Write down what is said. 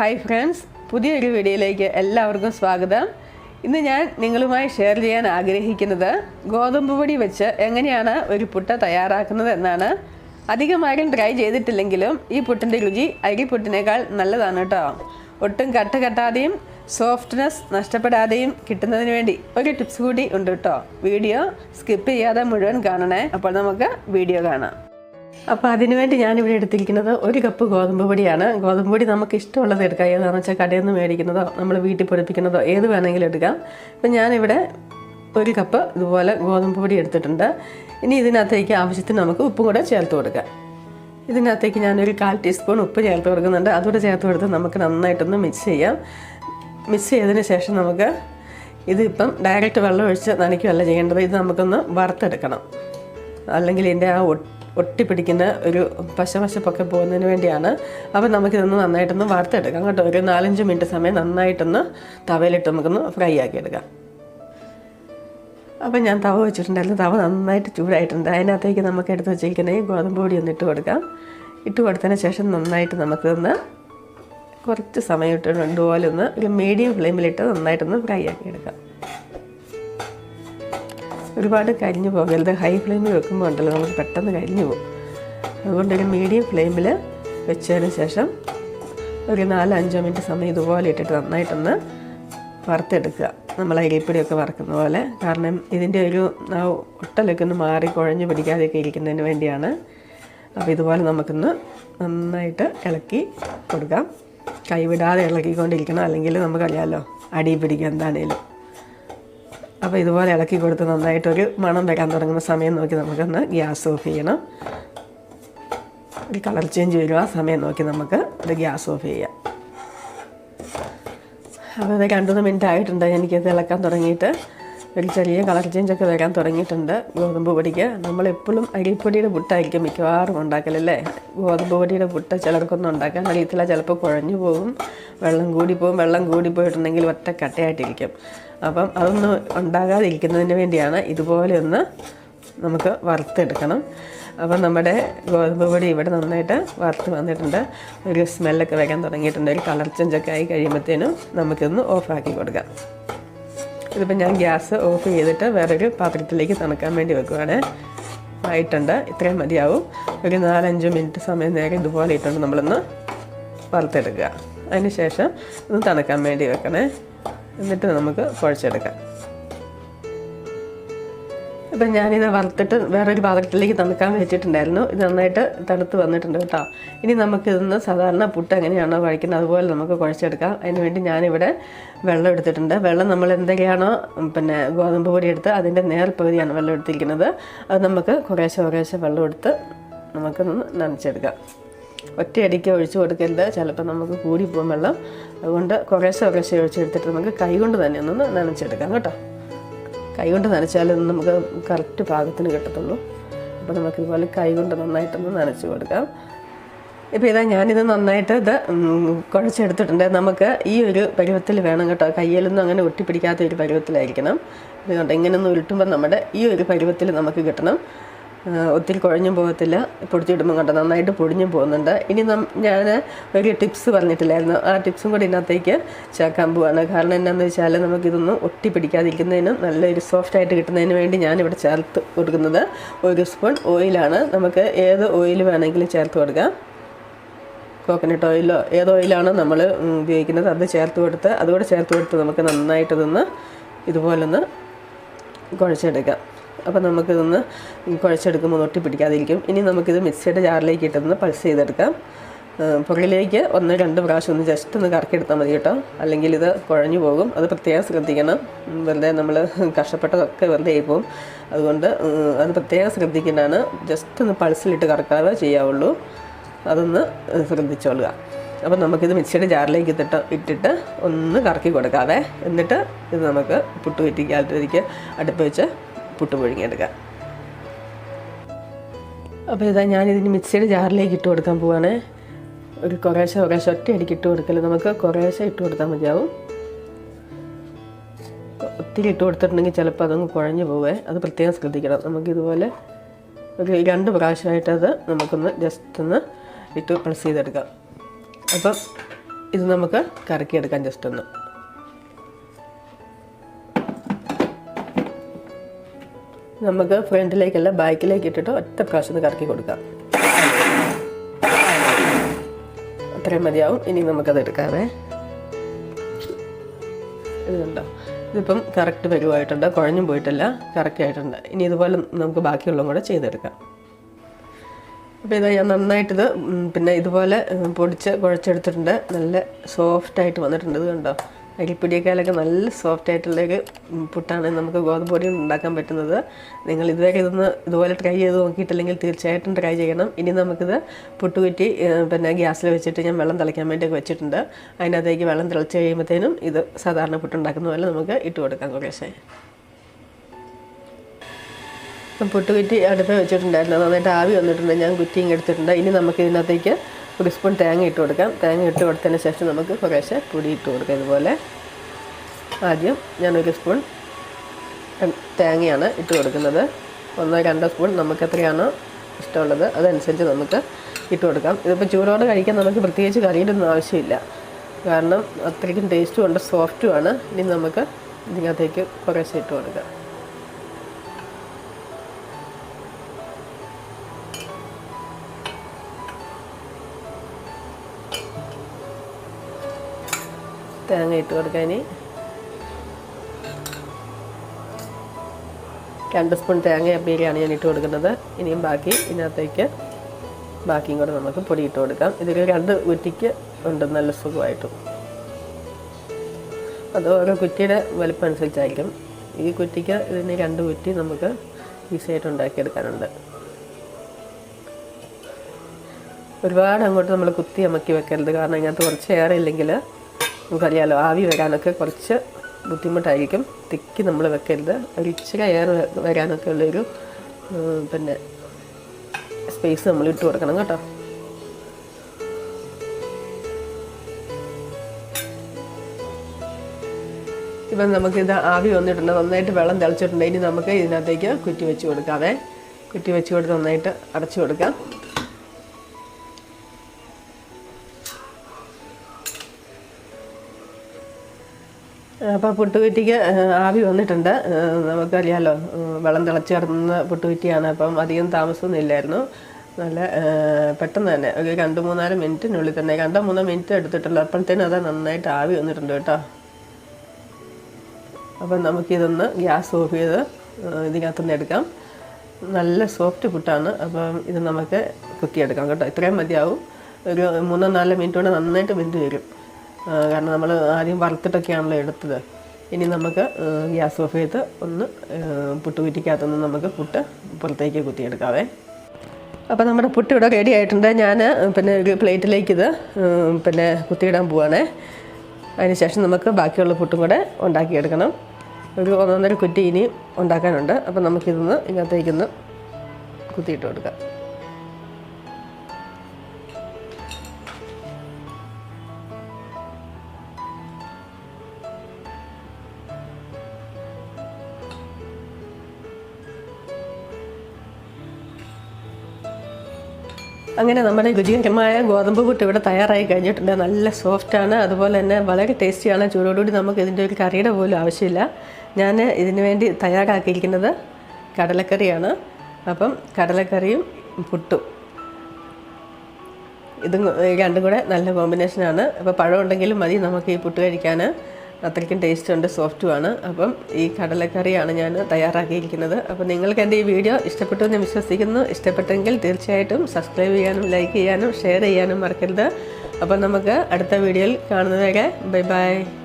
Hi friends പുതിയൊരു വീഡിയോയിലേക്ക് എല്ലാവർക്കും സ്വാഗതം. ഇന്ന് ഞാൻ നിങ്ങളുമായി ഷെയർ ചെയ്യാൻ ആഗ്രഹിക്കുന്നത് ഗോതമ്പ് പൊടി വെച്ച് എങ്ങനെയാണ് ഒരു പുട്ട് തയ്യാറാക്കുന്നത് എന്നാണ്. അധികമാരും ട്രൈ ചെയ്തിട്ടില്ലെങ്കിലും ഈ പുട്ടിന്റെ രുചി അരിപ്പുട്ടിനേക്കാൾ നല്ലതാണ് കേട്ടോ ഒട്ടും കട്ട് കെട്ടാതെയും സോഫ്റ്റ്നെസ് നഷ്ടപ്പെടാതെയും കിട്ടുന്നതിന് വേണ്ടി ഒരു ടിപ്സ് കൂടി ഉണ്ട് കേട്ടോ വീഡിയോ സ്കിപ്പ് ചെയ്യാതെ മുഴുവൻ കാണണേ. അപ്പോൾ നമുക്ക് വീഡിയോ കാണാം. അപ്പോൾ അതിനുവേണ്ടി ഞാനിവിടെ എടുത്തിരിക്കുന്നത് ഒരു കപ്പ് ഗോതമ്പ് പൊടിയാണ്. ഗോതമ്പ് പൊടി നമുക്ക് ഇഷ്ടമുള്ളത് എടുക്കാം. ഏതാണെന്ന് വെച്ചാൽ കടയിൽ നിന്ന് മേടിക്കുന്നതോ നമ്മൾ വീട്ടിൽ പൊടിപ്പിക്കുന്നതോ ഏത് വേണമെങ്കിലും എടുക്കാം. ഇപ്പം ഞാനിവിടെ ഒരു കപ്പ് ഇതുപോലെ ഗോതമ്പ് പൊടി എടുത്തിട്ടുണ്ട്. ഇനി ഇതിനകത്തേക്ക് ആവശ്യത്തിന് നമുക്ക് ഉപ്പും കൂടെ ചേർത്ത് കൊടുക്കാം. ഇതിനകത്തേക്ക് ഞാനൊരു കാൽ ടീസ്പൂൺ ഉപ്പ് ചേർത്ത് കൊടുക്കുന്നുണ്ട്. അതുകൂടെ ചേർത്ത് കൊടുത്ത് നമുക്ക് നന്നായിട്ടൊന്ന് മിക്സ് ചെയ്യാം. മിക്സ് ചെയ്തതിന് ശേഷം നമുക്ക് ഇതിപ്പം ഡയറക്റ്റ് വെള്ളം ഒഴിച്ച് നനയ്ക്കുകയല്ല ചെയ്യേണ്ടത്. ഇത് നമുക്കൊന്ന് വറുത്തെടുക്കണം. അല്ലെങ്കിൽ ഇതിന്റെ ആ ഒട്ടിപ്പിടിക്കുന്ന ഒരു പശപശപ്പൊക്കെ പോകുന്നതിന് വേണ്ടിയാണ്. അപ്പോൾ നമുക്കിതൊന്ന് നന്നായിട്ടൊന്ന് വാർത്തെടുക്കാം കേട്ടോ. ഒരു നാലഞ്ച് മിനിറ്റ് സമയം നന്നായിട്ടൊന്ന് തവയിലിട്ട് നമുക്കൊന്ന് ഫ്രൈ ആക്കിയെടുക്കാം. അപ്പോൾ അപ്പം ഞാൻ തവ വെച്ചിട്ടുണ്ടായിരുന്നു. തവ നന്നായിട്ട് ചൂടായിട്ടുണ്ട്. അതിനകത്തേക്ക് നമുക്ക് എടുത്ത് വെച്ചിരിക്കുന്ന ഈ ഗോതമ്പ് പൊടി ഒന്ന് ഇട്ട് കൊടുക്കാം. ഇട്ട് കൊടുത്തതിന് ശേഷം നന്നായിട്ട് നമുക്കൊന്ന് കുറച്ച് സമയം ഇട്ട് ഇതുപോലെ ഒന്ന് ഒരു മീഡിയം ഫ്ലെയിമിലിട്ട് നന്നായിട്ടൊന്ന് ഫ്രൈ ആക്കി എടുക്കാം ഒരുപാട് കരിഞ്ഞു പോകരുത് ഹൈ ഫ്ലെയിമിൽ വെക്കുമ്പോൾ ഉണ്ടല്ലോ നമുക്ക് പെട്ടെന്ന് കരിഞ്ഞു പോകും. അതുകൊണ്ട് ഒരു മീഡിയം ഫ്ലെയിമിൽ വെച്ചതിന് ശേഷം ഒരു നാല് അഞ്ചോ മിനിറ്റ് സമയം ഇതുപോലെ ഇട്ടിട്ട് നന്നായിട്ടൊന്ന് വറുത്തെടുക്കുക. നമ്മൾ അരിപ്പൊടിയൊക്കെ വറുക്കുന്ന പോലെ. കാരണം ഇതിന്റെ ഒരു ഒട്ടലൊക്കെ ഒന്ന് മാറി കുഴഞ്ഞു പിടിക്കാതെയൊക്കെ ഇരിക്കുന്നതിന് വേണ്ടിയാണ്. അപ്പോൾ ഇതുപോലെ നമുക്കൊന്ന് നന്നായിട്ട് ഇളക്കി കൊടുക്കാം. കൈവിടാതെ ഇളക്കിക്കൊണ്ടിരിക്കണം. അല്ലെങ്കിൽ നമുക്കറിയാമല്ലോ അടി പിടിക്കുക എന്താണേലും. അപ്പോൾ ഇതുപോലെ ഇളക്കി കൊടുത്ത് നന്നായിട്ടൊരു മണം വരാൻ തുടങ്ങുന്ന സമയം നോക്കി നമുക്കൊന്ന് ഗ്യാസ് ഓഫ് ചെയ്യണം. ഒരു കളർ ചേഞ്ച് വരും ആ സമയം നോക്കി നമുക്ക് ഇത് ഗ്യാസ് ഓഫ് ചെയ്യാം. അപ്പോൾ ഇത് രണ്ടു മൂന്ന് മിനിറ്റ് ആയിട്ടുണ്ട്. എനിക്കത് ഇളക്കാൻ തുടങ്ങിയിട്ട്. ഒരു ചെറിയ കളർ ചേഞ്ച് ഒക്കെ വരാൻ തുടങ്ങിയിട്ടുണ്ട് ഗോതമ്പ് പൊടിക്ക്. നമ്മളെപ്പോഴും അരിപ്പൊടിയുടെ പുട്ടായിരിക്കും മിക്കവാറും ഉണ്ടാക്കലല്ലേ? ഗോതമ്പ് പൊടിയുടെ പുട്ട് ചിലർക്കൊന്നും ഉണ്ടാക്കാൻ അറിയത്തില്ല. ചിലപ്പോൾ കുഴഞ്ഞു പോകും വെള്ളം കൂടി പോകും. വെള്ളം കൂടി പോയിട്ടുണ്ടെങ്കിൽ ഒറ്റ കട്ടയായിട്ടിരിക്കും. അപ്പം അതൊന്നും ഉണ്ടാകാതിരിക്കുന്നതിന് വേണ്ടിയാണ് ഇതുപോലെ ഒന്ന് നമുക്ക് വറുത്തെടുക്കണം. അപ്പം നമ്മുടെ ഗോതമ്പ് പൊടി ഇവിടെ നന്നായിട്ട് വറുത്ത് വന്നിട്ടുണ്ട്. ഒരു സ്മെല്ലൊക്കെ വരാൻ തുടങ്ങിയിട്ടുണ്ട്. ഒരു കളർ ചേഞ്ചൊക്കെ ആയി കഴിയുമ്പോഴത്തേനും നമുക്കിതൊന്ന് ഓഫാക്കി കൊടുക്കാം. ഇതിപ്പോൾ ഞാൻ ഗ്യാസ് ഓഫ് ചെയ്തിട്ട് വേറൊരു പാത്രത്തിലേക്ക് തണുക്കാൻ വേണ്ടി വെക്കുവാണ്. ആയിട്ടുണ്ട്. ഇത്രയും മതിയാവും. ഒരു നാലഞ്ച് മിനിറ്റ് സമയം നേരെ ഇതുപോലെ ഇട്ടുകൊണ്ട് നമ്മളൊന്ന് വറുത്തെടുക്കുക. അതിന് ശേഷം ഒന്ന് തണുക്കാൻ വേണ്ടി വെക്കണേ. എന്നിട്ട് നമുക്ക് കുഴച്ചെടുക്കാം. അപ്പം ഞാനിത് വറുത്തിട്ട് വേറൊരു പാത്രത്തിലേക്ക് തണുക്കാൻ വെച്ചിട്ടുണ്ടായിരുന്നു. ഇത് നന്നായിട്ട് തണുത്ത് വന്നിട്ടുണ്ട് കേട്ടോ. ഇനി നമുക്കിതൊന്ന് സാധാരണ പുട്ട് എങ്ങനെയാണോ കഴിക്കുന്നത് അതുപോലെ നമുക്ക് കുഴച്ചെടുക്കാം. അതിനുവേണ്ടി ഞാനിവിടെ വെള്ളം എടുത്തിട്ടുണ്ട്. വെള്ളം നമ്മൾ എന്തൊക്കെയാണോ പിന്നെ ഗോതമ്പ് പൊടി എടുത്ത് അതിന്റെ നേർപ്പകുതിയാണ് വെള്ളം എടുത്തിരിക്കുന്നത്. അത് നമുക്ക് കുറേശ്ശെ കുറേശ്ശെ വെള്ളം എടുത്ത് നമുക്കൊന്ന് നനച്ചെടുക്കാം. ഒറ്റയടിക്ക് ഒഴിച്ചു കൊടുക്കരുത്. ചിലപ്പോൾ നമുക്ക് കൂടിപ്പോകും വെള്ളം. അതുകൊണ്ട് കുറേശ്ശെ കുറേശ്ശെ ഒഴിച്ചെടുത്തിട്ട് നമുക്ക് കൈ കൊണ്ട് തന്നെ ഒന്ന് നനച്ചെടുക്കാം കേട്ടോ. കൈ നനച്ചാലേ നമുക്ക് കറക്റ്റ് പാകത്തിന് കിട്ടത്തുള്ളൂ. അപ്പോൾ നമുക്ക് ഇതുപോലെ കൈകൊണ്ട് നന്നായിട്ടൊന്ന് നനച്ച് കൊടുക്കാം. ഇപ്പോൾ ഇതാ ഞാനിത് നന്നായിട്ട് ഇത് കുഴച്ചെടുത്തിട്ടുണ്ട്. നമുക്ക് ഈ ഒരു പരുവത്തിൽ വേണം കേട്ടോ. കയ്യിലൊന്നും അങ്ങനെ ഒട്ടിപ്പിടിക്കാത്ത ഒരു പരുവത്തിലായിരിക്കണം. ഇതുകൊണ്ട് ഇങ്ങനെയൊന്ന് ഉരുട്ടുമ്പോൾ നമ്മുടെ ഈ ഒരു പരുവത്തിൽ നമുക്ക് കിട്ടണം. ഒത്തിരി കുഴഞ്ഞും പോകത്തില്ല. പൊടിച്ചിടുമ്പോൾ കണ്ട നന്നായിട്ട് പൊടിഞ്ഞും പോകുന്നുണ്ട്. ഇനി ഞാൻ ഒരു ടിപ്സ് പറഞ്ഞിട്ടില്ലായിരുന്നു. ആ ടിപ്സും കൂടി ഇതിനകത്തേക്ക് ചേർക്കാൻ പോവാണ്. കാരണം എന്താണെന്ന് വെച്ചാൽ നമുക്കിതൊന്നും ഒട്ടി പിടിക്കാതിരിക്കുന്നതിനും നല്ലൊരു സോഫ്റ്റ് ആയിട്ട് കിട്ടുന്നതിന് വേണ്ടി ഞാനിവിടെ ചേർത്ത് കൊടുക്കുന്നത് ഒരു സ്പൂൺ ഓയിലാണ് നമുക്ക് ഏത് ഓയിൽ വേണമെങ്കിലും ചേർത്ത് കൊടുക്കാം. കോക്കനട്ട് ഓയിലോ ഏത് ഓയിലാണോ നമ്മൾ ഉപയോഗിക്കുന്നത് അത് ചേർത്ത് കൊടുത്ത് അതുകൂടെ ചേർത്ത് കൊടുത്ത് നമുക്ക് നന്നായിട്ടതൊന്ന് ഇതുപോലൊന്ന് കുഴച്ചെടുക്കാം. അപ്പോൾ നമുക്കിതൊന്ന് കുഴച്ചെടുക്കുമ്പോൾ ഒട്ടി പിടിക്കാതിരിക്കും ഇനി നമുക്കിത് മിക്സിയുടെ ജാറിലേക്ക് ഇട്ടൊന്ന് പൾസ് ചെയ്തെടുക്കാം. പുറകിലേക്ക് ഒന്ന് രണ്ട് പ്രാവശ്യം ഒന്ന് ജസ്റ്റ് ഒന്ന് കറക്കിയെടുത്താൽ മതി കേട്ടോ. അല്ലെങ്കിൽ ഇത് കുഴഞ്ഞു പോകും. അത് പ്രത്യേകം ശ്രദ്ധിക്കണം. വെറുതെ നമ്മൾ കഷ്ടപ്പെട്ടതൊക്കെ വെറുതെ ആയിപ്പോവും അതുകൊണ്ട് അത് പ്രത്യേകം ശ്രദ്ധിക്കേണ്ടതാണ്. ജസ്റ്റ് ഒന്ന് പൾസിലിട്ട് കറക്കാതെ ചെയ്യാവുള്ളൂ. അതൊന്ന് ശ്രദ്ധിച്ചോളുക. അപ്പോൾ നമുക്കിത് മിക്സിയുടെ ജാറിലേക്ക് ഇട്ടിട്ട് ഇട്ടിട്ട് ഒന്ന് കറക്കി കൊടുക്കാതെ എന്നിട്ട് ഇത് നമുക്ക് പുട്ട് കുറ്റിക്കാലത്തേക്ക് അടുപ്പ് വെച്ച് പുട്ട് പുഴുങ്ങിയെടുക്കാം. അപ്പോൾ ഇതാ ഞാനിതിന് മിക്സിയുടെ ജാറിലേക്ക് ഇട്ട് കൊടുക്കാൻ പോവാണ്. ഒരു കുറേശ്ശെ കുറേശ്ശെ ഒറ്റയടിക്ക് ഇട്ട് കൊടുക്കൽ. നമുക്ക് കുറേശ്ശെ ഇട്ട് കൊടുത്താൽ മതിയാവും. ഒത്തിരി ഇട്ട് കൊടുത്തിട്ടുണ്ടെങ്കിൽ ചിലപ്പോൾ അതങ്ങ് കുഴഞ്ഞു പോവേ. അത് പ്രത്യേകം ശ്രദ്ധിക്കണം. നമുക്കിതുപോലെ ഒരു രണ്ട് പ്രാവശ്യമായിട്ടത് നമുക്കൊന്ന് ജസ്റ്റ് ഒന്ന് ഇട്ട് പ്രസ് ചെയ്തെടുക്കാം. അപ്പം ഇത് നമുക്ക് കറക്കിയെടുക്കാം ജസ്റ്റ് ഒന്ന്. നമുക്ക് ഫ്രണ്ടിലേക്കല്ല ബാക്കിലേക്ക് ഇട്ടിട്ട് ഒറ്റ പ്രാവശ്യം ഒന്ന് കറക്കി കൊടുക്കാം. അത്രയും മതിയാവും. ഇനി നമുക്കത് എടുക്കാവേ. ഇതുണ്ടോ ഇതിപ്പം കറക്റ്റ് വരുവായിട്ടുണ്ട്. കുഴഞ്ഞും പോയിട്ടില്ല. കറക്റ്റ് ആയിട്ടുണ്ട്. ഇനി ഇതുപോലെ നമുക്ക് ബാക്കിയുള്ളതും കൂടെ ചെയ്തെടുക്കാം. അപ്പോൾ ഇതാ ഞാൻ നന്നായിട്ടിത് പിന്നെ ഇതുപോലെ പൊടിച്ച് കുഴച്ചെടുത്തിട്ടുണ്ട്. നല്ല സോഫ്റ്റായിട്ട് വന്നിട്ടുണ്ട്. ഇത് കണ്ടോ? അരിപ്പൊടിയേക്കാളൊക്കെ നല്ല സോഫ്റ്റ് ആയിട്ടുള്ളൊരു പുട്ടാണ് നമുക്ക് ഗോതമ്പ് പൊടി ഉണ്ടാക്കാൻ പറ്റുന്നത്. നിങ്ങൾ ഇതുവരെ ഇതൊന്ന് ഇതുപോലെ ട്രൈ ചെയ്ത് നോക്കിയിട്ടില്ലെങ്കിൽ തീർച്ചയായിട്ടും ട്രൈ ചെയ്യണം. ഇനി നമുക്കിത് പുട്ടുകുറ്റി പിന്നെ ഗ്യാസിൽ വെച്ചിട്ട് ഞാൻ വെള്ളം തിളയ്ക്കാൻ വേണ്ടിയൊക്കെ വെച്ചിട്ടുണ്ട്. അതിനകത്തേക്ക് വെള്ളം തിളച്ച് കഴിയുമ്പോഴത്തേനും ഇത് സാധാരണ പുട്ടുണ്ടാക്കുന്ന പോലെ നമുക്ക് ഇട്ട് കൊടുക്കാം കുറേശ്ശെ. പുട്ടുകുറ്റി അടുപ്പ് വെച്ചിട്ടുണ്ടായിരുന്നു. നന്നായിട്ട് ആവി വന്നിട്ടുണ്ട്. ഞാൻ കുറ്റിയും എടുത്തിട്ടുണ്ട്. ഇനി നമുക്ക് ഇതിനകത്തേക്ക് ഒരു സ്പൂൺ തേങ്ങ ഇട്ട് കൊടുക്കാം. തേങ്ങ ഇട്ട് കൊടുത്തതിന് ശേഷം നമുക്ക് കുറേശ്ശെ പൊടി ഇട്ട് കൊടുക്കാം ഇതുപോലെ. ആദ്യം ഞാനൊരു സ്പൂൺ തേങ്ങയാണ് ഇട്ട് കൊടുക്കുന്നത്. ഒന്നോ രണ്ടോ സ്പൂൺ നമുക്ക് എത്രയാണോ ഇഷ്ടമുള്ളത് അതനുസരിച്ച് നമുക്ക് ഇട്ട് കൊടുക്കാം. ഇതിപ്പോൾ ചൂടോടെ കഴിക്കാൻ നമുക്ക് പ്രത്യേകിച്ച് കറിയുടെ ഒന്നും ആവശ്യമില്ല. കാരണം അത്രയ്ക്കും ടേസ്റ്റും ഉണ്ട് സോഫ്റ്റുമാണ് ഇനി നമുക്ക് ഇതിനകത്തേക്ക് കുറേശ്ശെ ഇട്ട് കൊടുക്കാം. തേങ്ങ ഇട്ട് കൊടുക്കാൻ രണ്ട് സ്പൂൺ തേങ്ങ അപ്പീരിയാണ് ഞാൻ ഇട്ട് കൊടുക്കുന്നത്. ഇനിയും ബാക്കി ഇതിനകത്തേക്ക് ബാക്കിയും കൂടെ നമുക്ക് പൊടി ഇട്ട് കൊടുക്കാം. ഇതിൽ രണ്ട് കുറ്റിക്ക് ഉണ്ട് നല്ല സുഖമായിട്ടും. അത് ഓരോ കുറ്റിയുടെ വലിപ്പം അനുസരിച്ചായിരിക്കും. ഈ കുറ്റിക്ക് ഇതിന് രണ്ട് കുറ്റി നമുക്ക് ഈസിയായിട്ട് ഉണ്ടാക്കിയെടുക്കാനുണ്ട്. ഒരുപാട് അങ്ങോട്ട് നമ്മൾ കുത്തി അമക്കി വെക്കരുത്. കാരണം ഇതിനകത്ത് കുറച്ച് ഏറെ ഇല്ലെങ്കിൽ നമുക്കറിയാലോ ആവി വരാനൊക്കെ കുറച്ച് ബുദ്ധിമുട്ടായിരിക്കും. തിക്കി നമ്മൾ വെക്കരുത്. ഒരു ഇച്ചിരി എയർ വരാനൊക്കെ ഉള്ളൊരു പിന്നെ സ്പേസ് നമ്മൾ ഇട്ട് കൊടുക്കണം കേട്ടോ. ഇപ്പം നമുക്കിത് ആവി വന്നിട്ടുണ്ട്. നന്നായിട്ട് വെള്ളം തിളച്ചിട്ടുണ്ട്. ഇനി നമുക്ക് ഇതിനകത്തേക്ക് കുറ്റി വെച്ച് കൊടുക്കാവേ. കുറ്റി വെച്ച് കൊടുത്ത് നന്നായിട്ട് അടച്ചു കൊടുക്കാം. അപ്പോൾ പുട്ടുകുറ്റിക്ക് ആവി വന്നിട്ടുണ്ട്. നമുക്കറിയാമല്ലോ വെള്ളം തിളച്ച് കിടന്ന പുട്ടുകുറ്റിയാണ്. അപ്പം അധികം താമസമൊന്നും ഇല്ലായിരുന്നു നല്ല പെട്ടെന്ന് തന്നെ. ഒരു രണ്ട് മൂന്നാൽ മിനിറ്റിനുള്ളിൽ തന്നെ. രണ്ടോ മൂന്നോ മിനിറ്റ് എടുത്തിട്ടുള്ളൂ. അപ്പോഴത്തേനും അത് നന്നായിട്ട് ആവി വന്നിട്ടുണ്ട് കേട്ടോ. അപ്പം നമുക്കിതൊന്ന് ഗ്യാസ് ഓഫ് ചെയ്ത് ഇതിനകത്തുനിന്ന് എടുക്കാം. നല്ല സോഫ്റ്റ് പുട്ടാണ്. അപ്പം ഇത് നമുക്ക് കുത്തിയെടുക്കാം കേട്ടോ. ഇത്രയും മതിയാവും. ഒരു മൂന്നോ നാലോ മിനിറ്റ് കൊണ്ട് നന്നായിട്ട് വെന്ത് വരും. കാരണം നമ്മൾ ആദ്യം വറുത്തിട്ടൊക്കെയാണല്ലോ എടുത്തത്. ഇനി നമുക്ക് ഗ്യാസ് ഓഫ് ചെയ്ത് ഒന്ന് ആ, പുട്ട് കുറ്റിക്കകത്തുനിന്ന് നമുക്ക് പുട്ട് പുറത്തേക്ക് കുത്തിയെടുക്കാവേ. അപ്പോൾ നമ്മുടെ പുട്ട് ഇവിടെ റെഡി ആയിട്ടുണ്ട്. ഞാൻ പിന്നെ ഒരു പ്ലേറ്റിലേക്ക് ഇത് പിന്നെ കുത്തിയിടാൻ പോവാണേ. അതിനുശേഷം നമുക്ക് ബാക്കിയുള്ള പുട്ടും കൂടെ ഉണ്ടാക്കിയെടുക്കണം. ഒരു ഒന്നൊന്നര കുറ്റി ഇനി ഉണ്ടാക്കാനുണ്ട്. അപ്പോൾ നമുക്കിതൊന്ന് ഇതിനകത്തേക്കൊന്ന് കുത്തിയിട്ട് കൊടുക്കാം. അങ്ങനെ നമ്മുടെ രുചികരമായ ഗോതമ്പ് പുട്ട് ഇവിടെ തയ്യാറായി കഴിഞ്ഞിട്ടുണ്ട്. നല്ല സോഫ്റ്റാണ് അതുപോലെ തന്നെ വളരെ ടേസ്റ്റിയാണ് ചൂടോടുകൂടി നമുക്ക് ഇതിന്റെ ഒരു കറിയുടെ പോലും ആവശ്യമില്ല. ഞാൻ ഇതിന് വേണ്ടി തയ്യാറാക്കിയിരിക്കുന്നത് കടലക്കറിയാണ്. അപ്പം കടലക്കറിയും പുട്ടും. ഇതും രണ്ടും കൂടെ നല്ല കോമ്പിനേഷനാണ് അപ്പോൾ പഴം ഉണ്ടെങ്കിലും മതി നമുക്ക് ഈ പുട്ട് കഴിക്കാൻ അത്രയ്ക്കും ടേസ്റ്റ് ഉണ്ട് സോഫ്റ്റുമാണ് അപ്പം ഈ കടലക്കറിയാണ് ഞാൻ തയ്യാറാക്കിയിരിക്കുന്നത്. അപ്പോൾ നിങ്ങൾക്ക് എന്റെ ഈ വീഡിയോ ഇഷ്ടപ്പെട്ടു എന്ന് വിശ്വസിക്കുന്നു. ഇഷ്ടപ്പെട്ടെങ്കിൽ തീർച്ചയായിട്ടും സബ്സ്ക്രൈബ് ചെയ്യാനും ലൈക്ക് ചെയ്യാനും ഷെയർ ചെയ്യാനും മറക്കരുത്. അപ്പം നമുക്ക് അടുത്ത വീഡിയോയിൽ കാണുന്നവരെ ബൈ ബൈ.